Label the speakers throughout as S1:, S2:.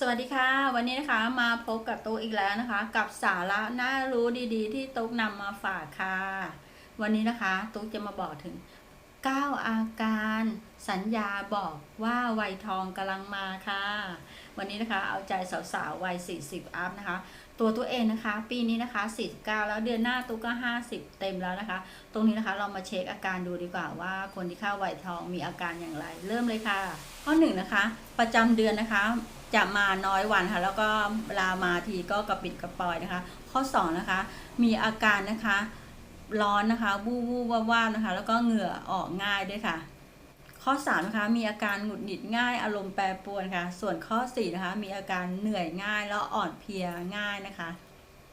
S1: สวัสดีค่ะ วันนี้นะคะมาพบกับตุ๊กอีกแล้วนะคะ กับสาระน่ารู้ดีๆ ที่ตุ๊กนำมาฝากค่ะ วันนี้นะคะตุ๊กจะมาบอกถึง 9 อาการสัญญาบอกว่าวัยทองกำลังมาค่ะ วันนี้นะคะเอาใจสาวๆวัย 40 อัพนะคะ ตัวตัวเองนะคะ ปีนี้นะคะ 49 แล้วเดือนหน้าตุ๊กก็ 50 เต็มแล้วนะคะ ตรงนี้นะคะเรามาเช็คอาการดูดีกว่าว่าคนที่เข้าวัยทองมีอาการอย่างไร เริ่มเลยค่ะ ข้อหนึ่งนะคะประจำเดือนนะคะ จะมาน้อยวันค่ะ แล้วก็เวลามาทีก็กระปิดกระปอยนะคะ ข้อสองนะคะ มีอาการนะคะ ร้อนนะคะวูบวูบวาบวานะคะ แล้วก็เหงื่อออกง่ายด้วยค่ะ ข้อ3นะคะ มีอาการหงุดหงิดง่าย อารมณ์แปรปรวนค่ะ ส่วนข้อ4นะคะ มีอาการเหนื่อยง่ายแล้วอ่อนเพลียง่ายนะคะ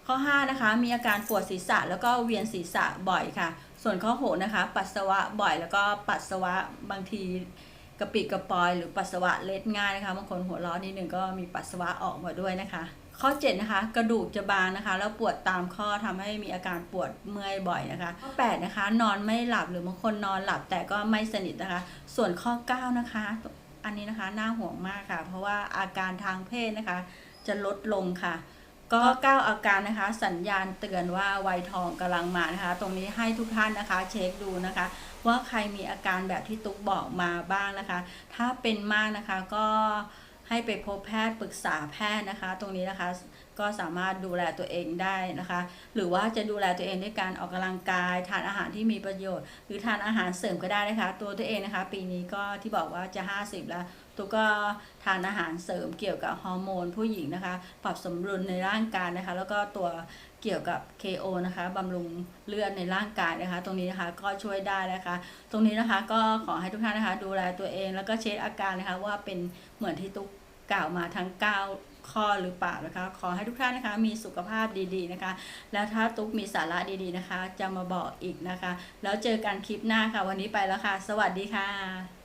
S1: ข้อ5นะคะ มีอาการปวดศีรษะแล้วก็เวียนศีรษะบ่อยค่ะ ส่วนข้อ6นะคะ ปัสสาวะบ่อยแล้วก็ปัสสาวะบางที กระปิกระปอยหรือปัสสาวะเล็ดง่ายนะคะบางคนหัวร้อนนิดหนึ่งก็มีปัสสาวะออกมาด้วยนะคะ ข้อ7นะคะกระดูกจะบางนะคะ แล้วปวดตามข้อทำให้มีอาการปวดเมื่อยบ่อยนะคะข้อ8นะคะ นอนไม่หลับหรือบางคนนอนหลับแต่ก็ไม่สนิทนะคะ ส่วนข้อ9นะคะอันนี้นะคะน่าห่วงมากค่ะ เพราะว่าอาการทางเพศนะคะ จะลดลงค่ะ ก็9อาการนะคะ สัญญาณเตือนว่าวัยทองกำลังมานะคะ ตรงนี้ให้ทุกท่านนะคะ เช็คดูนะคะ ว่าใครมีอาการแบบที่ตุ๊กบอกมาบ้างนะคะ ถ้าเป็นมากนะคะก็ให้ไปพบแพทย์ปรึกษาแพทย์นะคะ ตรงนี้นะคะก็สามารถดูแลตัวเองได้นะคะ หรือว่าจะดูแลตัวเองด้วยการออกกำลังกาย ทานอาหารที่มีประโยชน์ หรือทานอาหารเสริมก็ได้นะคะ ตัวตัวเองนะคะ ปีนี้ก็ที่บอกว่าจะ 50 แล้ว ตัวก็ทานอาหารเสริมเกี่ยวกับฮอร์โมนผู้หญิงนะคะ ปรับสมดุลในร่างกายนะคะ แล้วก็ตัวเกี่ยวกับ KO นะคะบำรุงเลือดในร่างกายนะคะ ตรงนี้นะคะก็ช่วยได้นะคะ ตรงนี้นะคะก็ขอให้ทุกท่านนะคะ ดูแลตัวเองแล้วก็เช็คอาการนะคะ ว่าเป็นเหมือนที่ตุ๊กกล่าวมาทั้ง 9ข้อหรือเปล่านะคะ ขอให้ทุกท่านนะคะมีสุขภาพดีๆนะคะ แล้วถ้าตุ๊กมีสาระดีๆนะคะ จะมาบอกอีกนะคะ แล้วเจอกันคลิปหน้าค่ะ วันนี้ไปแล้วค่ะ สวัสดีค่ะ